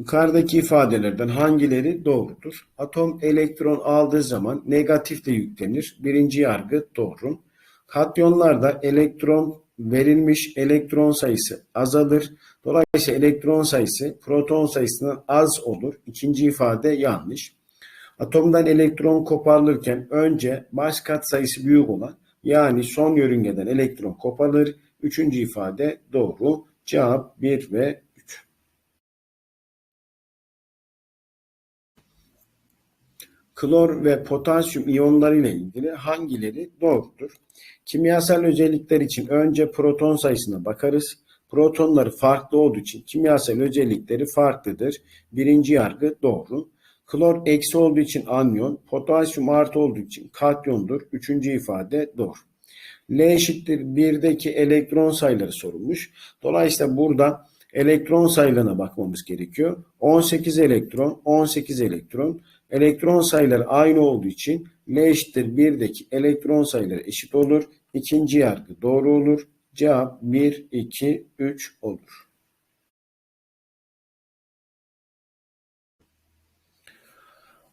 Yukarıdaki ifadelerden hangileri doğrudur? Atom elektron aldığı zaman negatifle yüklenir. Birinci yargı doğru. Katyonlarda elektron verilmiş elektron sayısı azalır. Dolayısıyla elektron sayısı proton sayısından az olur. İkinci ifade yanlış. Atomdan elektron koparılırken önce baş kat sayısı büyük olan yani son yörüngeden elektron koparılır. Üçüncü ifade doğru. Cevap 1 ve Klor ve potasyum iyonları ile ilgili hangileri doğrudur? Kimyasal özellikler için önce proton sayısına bakarız. Protonları farklı olduğu için kimyasal özellikleri farklıdır. Birinci yargı doğru. Klor eksi olduğu için anyon, potasyum artı olduğu için katyondur. Üçüncü ifade doğru. L eşittir 1'deki elektron sayıları sorulmuş. Dolayısıyla burada elektron sayılarına bakmamız gerekiyor. 18 elektron, 18 elektron. Elektron sayıları aynı olduğu için L eşittir 1'deki elektron sayıları eşit olur. İkinci yargı doğru olur. Cevap 1, 2, 3 olur.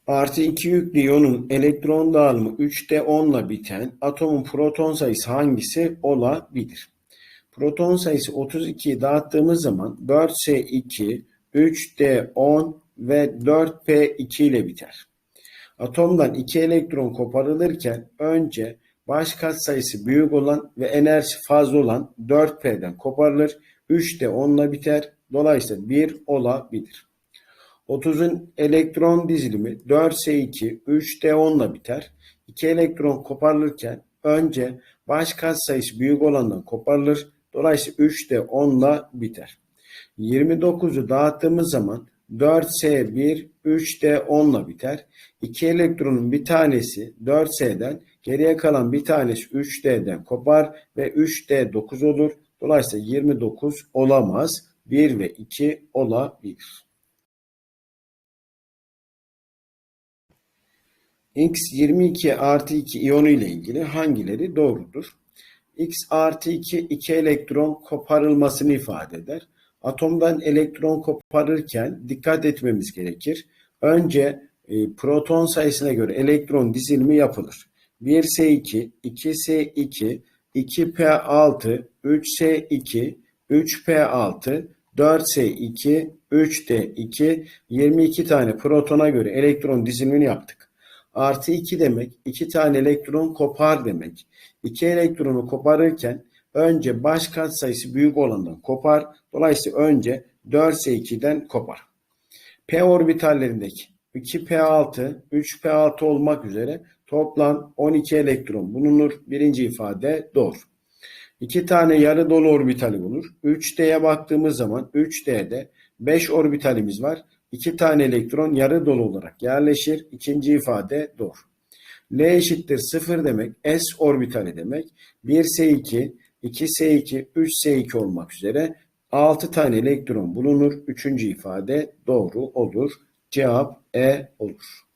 Artı 2 yüklü iyonun elektron dağılımı 3'te 10 ile biten atomun proton sayısı hangisi olabilir? Proton sayısı 32'yi dağıttığımız zaman 4S2, 3D10 ve 4P2 ile biter. Atomdan 2 elektron koparılırken önce baş kat sayısı büyük olan ve enerjisi fazla olan 4P'den koparılır. 3 10 ile biter. Dolayısıyla 1 olabilir. 30'un elektron dizilimi 4S2, 3D10 ile biter. 2 elektron koparılırken önce baş kat sayısı büyük olandan koparılır. Dolayısıyla 3 de 10 ile biter. 29'u dağıttığımız zaman 4S1, 3 de 10 ile biter. 2 elektronun bir tanesi 4S'den, geriye kalan bir tanesi 3D'den kopar ve 3D 9 olur. Dolayısıyla 29 olamaz. 1 ve 2 olabilir. X 22 artı 2 iyonu ile ilgili hangileri doğrudur? X artı 2 2 elektron koparılmasını ifade eder. Atomdan elektron koparırken dikkat etmemiz gerekir. Önce e, proton sayısına göre elektron dizilimi yapılır. 1S2, 2S2, 2P6, 3S2, 3P6, 4S2, 3D2, 22 tane protona göre elektron dizilimini yaptık. Artı 2 demek 2 tane elektron kopar demek. 2 elektronu koparırken önce baş kat sayısı büyük olandan kopar. Dolayısıyla önce 4S2'den kopar. P orbitallerindeki 2P6, 3P6 olmak üzere toplam 12 elektron bulunur. Birinci ifade doğru. İki tane yarı dolu orbitali bulunur. 3D'ye baktığımız zaman 3D'de 5 orbitalimiz var. İki tane elektron yarı dolu olarak yerleşir. İkinci ifade doğru. L eşittir 0 demek S orbitali demek. 1S2, 2S2, 3S2 olmak üzere 6 tane elektron bulunur. Üçüncü ifade doğru olur. Cevap E olur.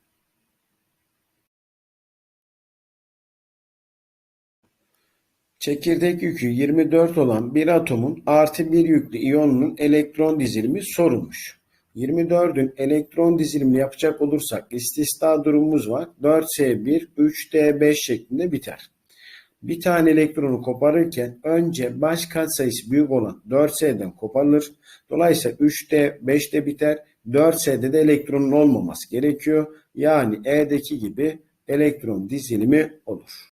Çekirdek yükü 24 olan bir atomun artı bir yüklü iyonunun elektron dizilimi sorulmuş. 24'ün elektron dizilimini yapacak olursak istisna durumumuz var. 4S1, 3D5 şeklinde biter. Bir tane elektronu koparırken önce baş katsayısı büyük olan 4S'den koparılır. Dolayısıyla 3D 5'te biter. 4S'de de elektronun olmaması gerekiyor. Yani E'deki gibi elektron dizilimi olur.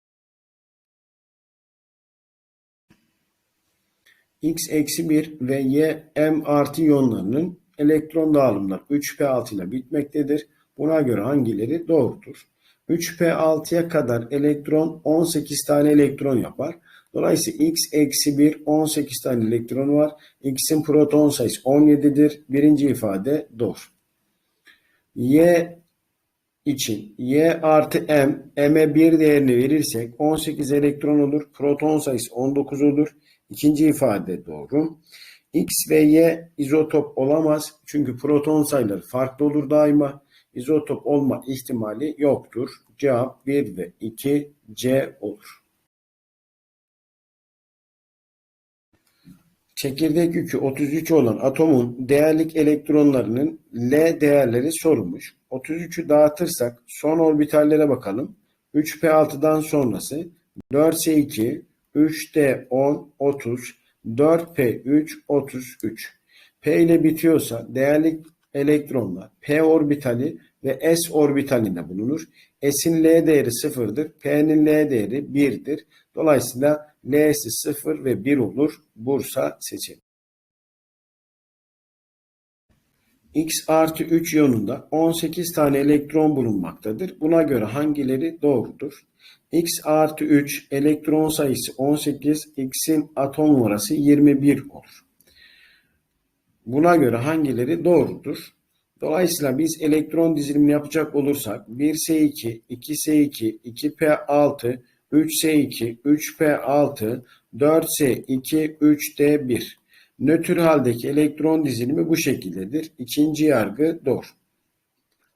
X eksi 1 ve Y M artı iyonlarının elektron dağılımları 3p6 ile bitmektedir. Buna göre hangileri doğrudur? 3p6'ya kadar elektron 18 tane elektron yapar. Dolayısıyla x eksi 1 18 tane elektron var. x'in proton sayısı 17'dir. Birinci ifade doğru. y için y artı m, m'e bir değerini verirsek 18 elektron olur. Proton sayısı 19 olur. İkinci ifade doğru. X ve Y izotop olamaz. Çünkü proton sayıları farklı olur daima. İzotop olma ihtimali yoktur. Cevap 1 ve 2 C olur. Çekirdek yükü 33 olan atomun değerlik elektronlarının L değerleri sorulmuş. 33'ü dağıtırsak son orbitallere bakalım. 3p6'dan sonrası 4s2, 3d10, 30, 4p3, 33. P ile bitiyorsa değerlik elektronlar p orbitali ve s orbitalinde bulunur. S'in L değeri sıfırdır. P'nin L değeri 1'dir. Dolayısıyla L'si 0 ve 1 olur. Bursa seçelim. X artı 3 iyonunda 18 tane elektron bulunmaktadır. Buna göre hangileri doğrudur? X artı 3 elektron sayısı 18, X'in atom numarası 21 olur. Buna göre hangileri doğrudur? Dolayısıyla biz elektron dizilimini yapacak olursak 1S2, 2S2, 2P6, 3S2, 3P6, 4S2, 3D1. Nötr haldeki elektron dizilimi bu şekildedir. İkinci yargı doğru.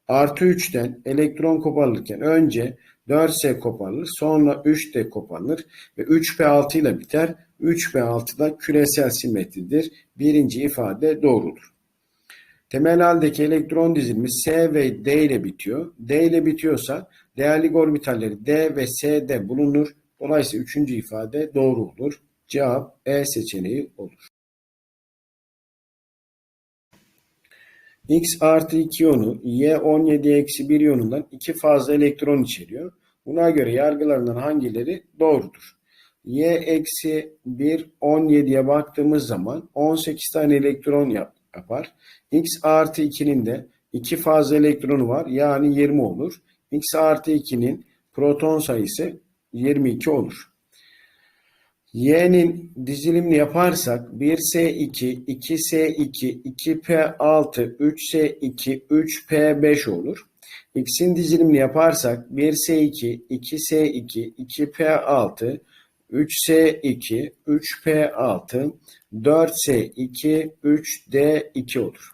Artı 3'ten elektron koparılırken önce 4S koparılır, sonra 3D koparılır ve 3P6 ile biter. 3P6 da küresel simetridir. Birinci ifade doğrudur. Temel haldeki elektron dizilimi S ve D ile bitiyor. D ile bitiyorsa değerli orbitalleri D ve S'de bulunur. Dolayısıyla üçüncü ifade doğru olur. Cevap E seçeneği olur. X artı 2 iyonu Y 17 eksi 1 iyonundan iki fazla elektron içeriyor. Buna göre yargılarından hangileri doğrudur? Y eksi 1 17'ye baktığımız zaman 18 tane elektron yapar. X artı 2'nin de iki fazla elektronu var yani 20 olur. X artı 2'nin proton sayısı 22 olur. Y'nin dizilimini yaparsak 1S2, 2S2, 2P6, 3S2, 3P5 olur. X'in dizilimini yaparsak 1S2, 2S2, 2P6, 3S2, 3P6, 4S2, 3D2 olur.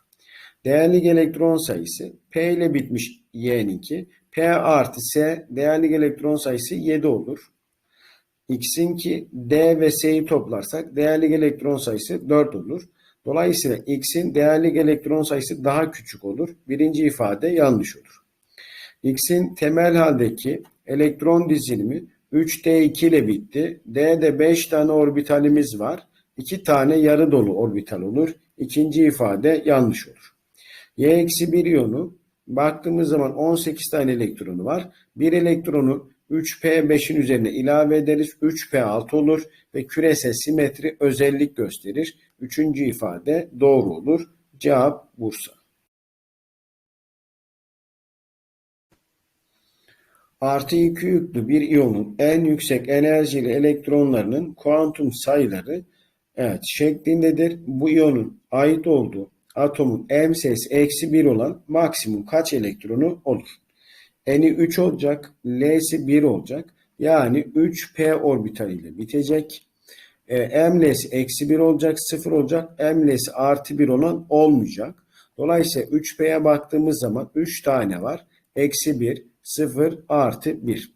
Değerli elektron sayısı P ile bitmiş Y'ninki. P artı S değerli elektron sayısı 7 olur. X'inki D ve S'yi toplarsak değerli elektron sayısı 4 olur. Dolayısıyla X'in değerli elektron sayısı daha küçük olur. Birinci ifade yanlış olur. X'in temel haldeki elektron dizilimi 3D2 ile bitti. D'de 5 tane orbitalimiz var. 2 tane yarı dolu orbital olur. İkinci ifade yanlış olur. Y-1 iyonu baktığımız zaman 18 tane elektronu var. Bir elektronu 3P5'in üzerine ilave ederiz. 3P6 olur ve küresel simetri özellik gösterir. Üçüncü ifade doğru olur. Cevap Bursa. Artı 2 yüklü bir iyonun en yüksek enerjili elektronlarının kuantum sayıları evet şeklindedir. Bu iyonun ait olduğu atomun m sayısı eksi 1 olan maksimum kaç elektronu olur? N'i 3 olacak, L'si 1 olacak. Yani 3p orbitaliyle bitecek. E, M'lesi eksi 1 olacak, 0 olacak. M'lesi artı 1 olan olmayacak. Dolayısıyla 3p'ye baktığımız zaman 3 tane var. Eksi 1, 0, artı 1.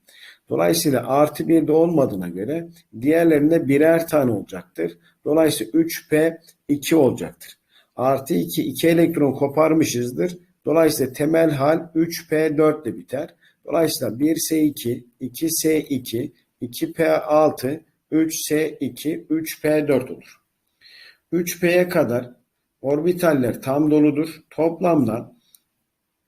Dolayısıyla artı 1 de olmadığına göre diğerlerinde birer tane olacaktır. Dolayısıyla 3p 2 olacaktır. Artı 2, 2 elektron koparmışızdır. Dolayısıyla temel hal 3p4 ile biter. Dolayısıyla 1s2, 2s2, 2p6, 3s2, 3p4 olur. 3p'ye kadar orbitaller tam doludur. Toplamda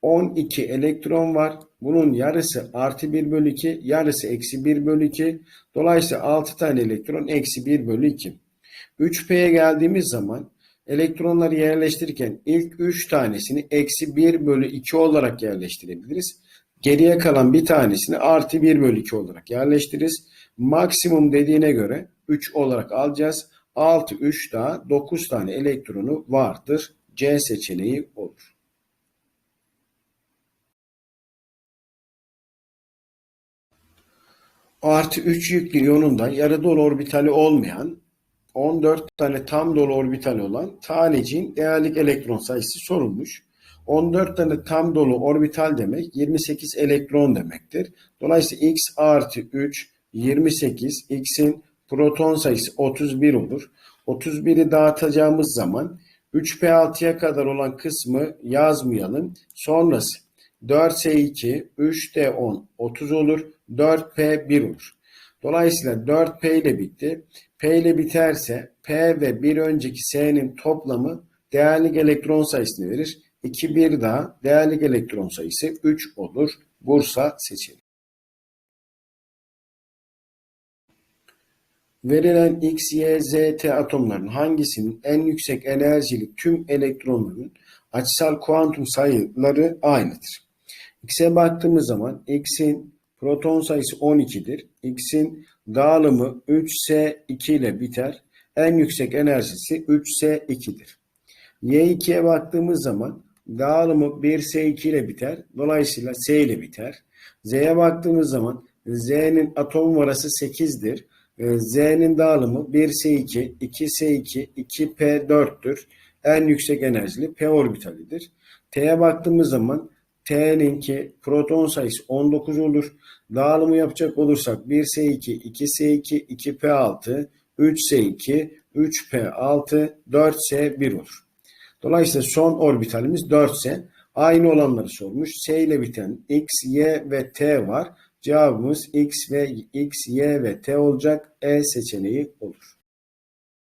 12 elektron var. Bunun yarısı artı 1 bölü 2, yarısı eksi 1 bölü 2. Dolayısıyla 6 tane elektron eksi 1 bölü 2. 3p'ye geldiğimiz zaman elektronları yerleştirirken ilk 3 tanesini eksi 1 bölü 2 olarak yerleştirebiliriz. Geriye kalan bir tanesini artı 1 bölü 2 olarak yerleştiririz. Maksimum dediğine göre 3 olarak alacağız. 6, 3 daha 9 tane elektronu vardır. C seçeneği olur. Artı 3 yüklü iyonunda yarı dolu orbitali olmayan 14 tane tam dolu orbitali olan taneciğin değerlik elektron sayısı sorulmuş. 14 tane tam dolu orbital demek 28 elektron demektir. Dolayısıyla x artı 3 28 x'in proton sayısı 31 olur. 31'i dağıtacağımız zaman 3P6'ya kadar olan kısmı yazmayalım. Sonrası 4S2, 3D10, 30 olur. 4P1 olur. Dolayısıyla 4P ile bitti. P ile biterse P ve bir önceki S'nin toplamı değerli elektron sayısını verir. 2 bir daha değerli elektron sayısı 3 olur. Bursa seçelim. Verilen X, Y, Z, T atomların hangisinin en yüksek enerjili tüm elektronların açısal kuantum sayıları aynıdır? X'e baktığımız zaman X'in proton sayısı 12'dir. X'in dağılımı 3S2 ile biter. En yüksek enerjisi 3S2'dir. Y2'ye baktığımız zaman dağılımı 1S2 ile biter. Dolayısıyla S ile biter. Z'ye baktığımız zaman Z'nin atom numarası 8'dir. Ee, Z'nin dağılımı 1S2, 2S2, 2P4'tür. En yüksek enerjili P orbitalidir. T'ye baktığımız zaman T'ninki proton sayısı 19 olur. Dağılımı yapacak olursak 1S2, 2S2, 2P6, 3S2, 3P6, 4S1 olur. Dolayısıyla son orbitalimiz 4S. Aynı olanları sormuş. S ile biten X, Y ve T var. Cevabımız X ve X, Y ve T olacak. E seçeneği olur.